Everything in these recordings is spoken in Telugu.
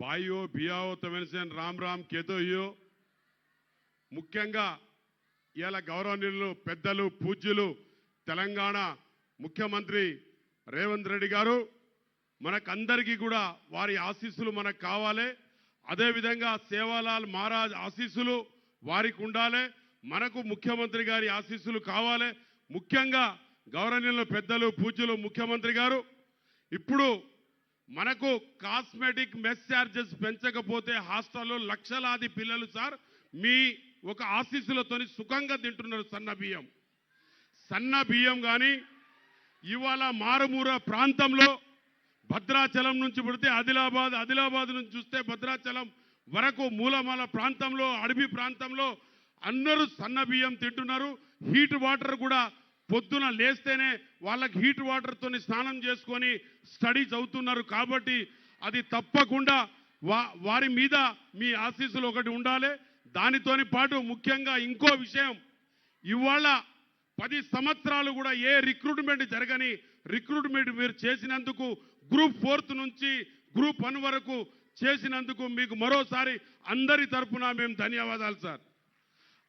బాయో బియావో తమిళసేన్ రామ్ రామ్ కేతోయో. ముఖ్యంగా ఇవాళ గౌరవనీయులు పెద్దలు పూజ్యులు తెలంగాణ ముఖ్యమంత్రి రేవంత్ రెడ్డి గారు మనకందరికీ కూడా వారి ఆశీస్సులు మనకు కావాలి. అదేవిధంగా సేవాలాల్ మహారాజ్ ఆశీస్సులు వారికి ఉండాలి. మనకు ముఖ్యమంత్రి గారి ఆశీస్సులు కావాలి. ముఖ్యంగా గౌరవనీయులు పెద్దలు పూజ్యులు ముఖ్యమంత్రి గారు ఇప్పుడు మనకు కాస్మెటిక్ మెస్ ఛార్జెస్ పెంచకపోతే హాస్టల్లో లక్షలాది పిల్లలు సార్ మీ ఒక ఆశీస్సులతోని సుఖంగా తింటున్నారు సన్న బియ్యం. సన్న బియ్యం కానీ ఇవాళ మారుమూర ప్రాంతంలో భద్రాచలం నుంచి పుడితే ఆదిలాబాద్ ఆదిలాబాద్ నుంచి చూస్తే భద్రాచలం వరకు మూలమాల ప్రాంతంలో అడవి ప్రాంతంలో అందరూ సన్న బియ్యం తింటున్నారు. హీట్ వాటర్ కూడా పొద్దున లేస్తేనే వాళ్ళకి హీట్ వాటర్తో స్నానం చేసుకొని స్టడీస్ అవుతున్నారు కాబట్టి అది తప్పకుండా వా వారి మీద మీ ఆశీస్సులు ఒకటి ఉండాలి. దానితోని పాటు ముఖ్యంగా ఇంకో విషయం. ఇవాళ పది సంవత్సరాలు కూడా ఏ రిక్రూట్మెంట్ జరగని రిక్రూట్మెంట్ మీరు చేసినందుకు గ్రూప్ ఫోర్త్ నుంచి గ్రూప్ వన్ వరకు చేసినందుకు మీకు మరోసారి అందరి తరఫున మేము ధన్యవాదాలు సార్.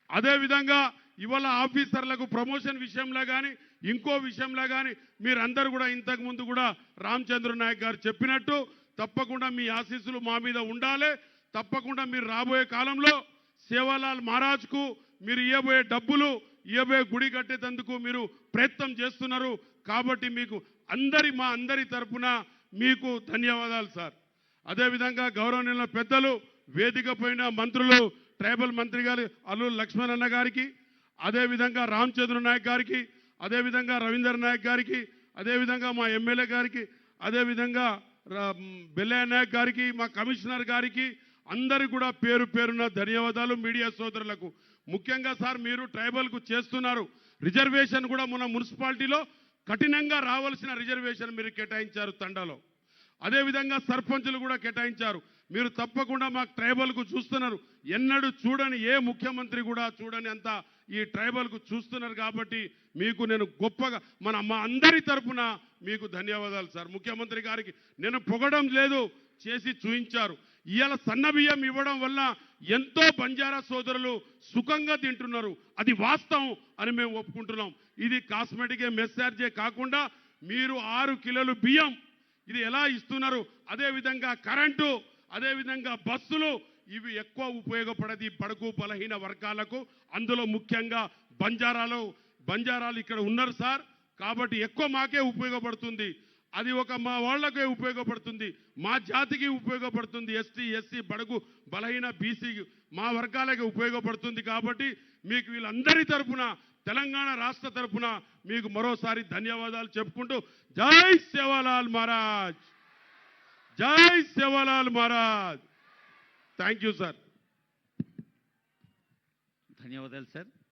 అదేవిధంగా ఇవాళ ఆఫీసర్లకు ప్రమోషన్ విషయంలో కానీ ఇంకో విషయంలో కానీ మీరందరూ కూడా ఇంతకు ముందు కూడా రామచంద్ర నాయక్ గారు చెప్పినట్టు తప్పకుండా మీ ఆశీస్సులు మా మీద ఉండాలి. తప్పకుండా మీరు రాబోయే కాలంలో సేవాలాల్ మహారాజ్కు మీరు ఇవ్వబోయే డబ్బులు ఇవ్వబోయే గుడి కట్టేటందుకు మీరు ప్రయత్నం చేస్తున్నారు. కాబట్టి మీకు అందరి మా అందరి తరపున మీకు ధన్యవాదాలు సార్. అదేవిధంగా గౌరవనీయుల పెద్దలు వేదిక మంత్రులు ట్రైబల్ మంత్రి గారు అల్లు లక్ష్మణ్ అన్న గారికి అదేవిధంగా రామచంద్ర నాయక్ గారికి అదేవిధంగా రవీందర్ నాయక్ గారికి అదేవిధంగా మా ఎమ్మెల్యే గారికి అదేవిధంగా బెల్లయ్య నాయక్ గారికి మా కమిషనర్ గారికి అందరికి కూడా పేరు పేరున ధన్యవాదాలు మీడియా సోదరులకు. ముఖ్యంగా సార్ మీరు ట్రైబల్కు చేస్తున్నారు. రిజర్వేషన్ కూడా మన మున్సిపాలిటీలో కఠినంగా రావాల్సిన రిజర్వేషన్ మీరు కేటాయించారు తండాలో. అదేవిధంగా సర్పంచులు కూడా కేటాయించారు. మీరు తప్పకుండా మాకు ట్రైబల్కు చూస్తున్నారు. ఎన్నడూ చూడని ఏ ముఖ్యమంత్రి కూడా చూడని అంత ఈ ట్రైబల్కు చూస్తున్నారు కాబట్టి మీకు నేను గొప్పగా మన మా అందరి తరపున మీకు ధన్యవాదాలు సార్. ముఖ్యమంత్రి గారికి నేను పొగడం లేదు చేసి చూయించారు. ఇవాళ సన్న బియ్యం ఇవ్వడం వల్ల ఎంతో బంజారా సోదరులు సుఖంగా తింటున్నారు. అది వాస్తవం అని మేము ఒప్పుకుంటున్నాం. ఇది కాస్మెటిక్ మెస్సార్జే కాకుండా మీరు ఆరు కిలోలు బియ్యం ఇది ఎలా ఇస్తున్నారు? అదేవిధంగా కరెంటు అదేవిధంగా బస్సులు ఇవి ఎక్కువ ఉపయోగపడది బడుగు బలహీన వర్గాలకు. అందులో ముఖ్యంగా బంజారాలు బంజారాలు ఇక్కడ ఉన్నారు సార్. కాబట్టి ఎక్కువ మాకే ఉపయోగపడుతుంది. అది ఒక మా వాళ్ళకే ఉపయోగపడుతుంది. మా జాతికి ఉపయోగపడుతుంది. ఎస్టీ ఎస్సీ బడుగు బలహీన బీసీ మా వర్గాలకి ఉపయోగపడుతుంది కాబట్టి మీకు వీళ్ళందరి తరపున తెలంగాణ రాష్ట్ర తరపున మీకు మరోసారి ధన్యవాదాలు చెప్పుకుంటూ జై సేవాలాల్ మహారాజ్. జై Sevalal Maharaj. Thank you sir ధన్యవాదాలు సార్